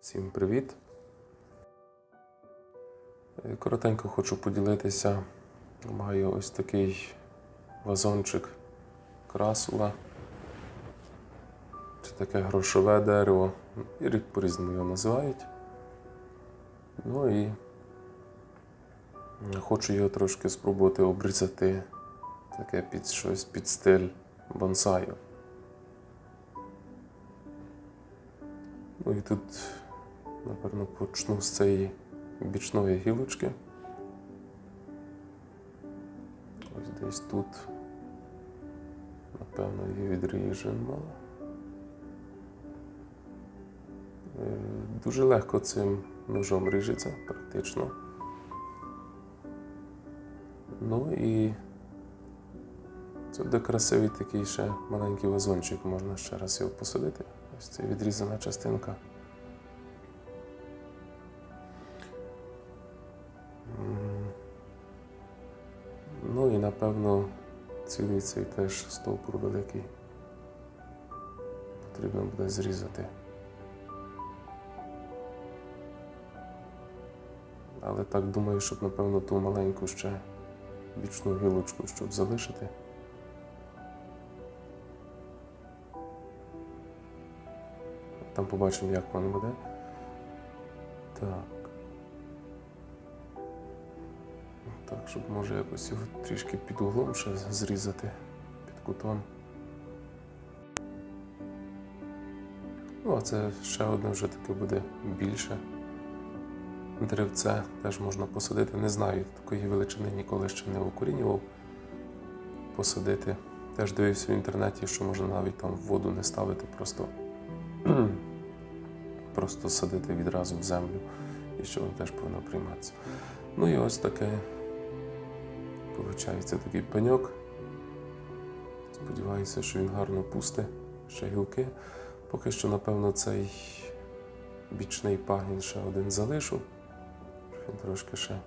Всім привіт! Е, Коротенько хочу поділитися. Маю ось такий вазончик красула. Чи таке грошове дерево. І рік по-різному його називають. Ну і хочу його трошки спробувати обрізати таке під щось під стиль бонсаю. Ну і тут, напевно, почну з цієї бічної гілочки. Ось десь тут, напевно, її відріжемо. Е, Дуже легко цим ножом ріжеться, практично. Ну і це буде красивий такий ще маленький вазончик, можна ще раз його посадити. Ось це відрізана частинка. Ну і напевно цілий цей теж стовпур великий. Потрібно буде зрізати. Але так думаю, щоб напевно ту маленьку ще бічну гілочку, щоб залишити. Там побачимо, як воно буде. Так. Так, щоб може якось його трішки під углом ще зрізати під кутом. Ну, а це ще одне вже таке буде більше. Деревце теж можна посадити. Не знаю, такої величини ніколи ще не укорінював. Посадити. Теж дивився в інтернеті, що можна навіть там в воду не ставити, просто просто садити відразу в землю, і що воно теж повинно прийматися. Ну і ось таке, виходить, такий пеньок. Сподіваюся, що він гарно пусте, ще гілки. Поки що, напевно, цей бічний пагін ще один залишу, він трошки ще.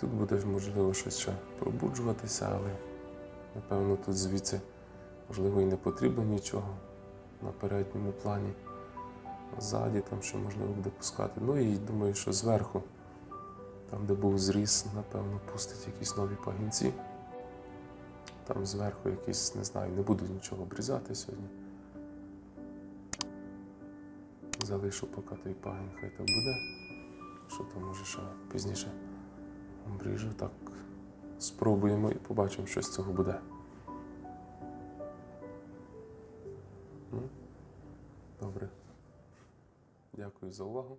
Тут буде можливо щось ще пробуджуватися, але напевно тут звідси можливо і не потрібно нічого на передньому плані. Ззаді там ще можливо буде пускати. Ну і думаю, що зверху, там, де був зріз, напевно, пустить якісь нові пагінці. Там зверху якісь, не знаю, не буду нічого обрізати сьогодні. Залишу поки той пагін, хай так буде. Що там може ще пізніше обріжу. Так спробуємо і побачимо, що з цього буде. Добре. Дякую за увагу.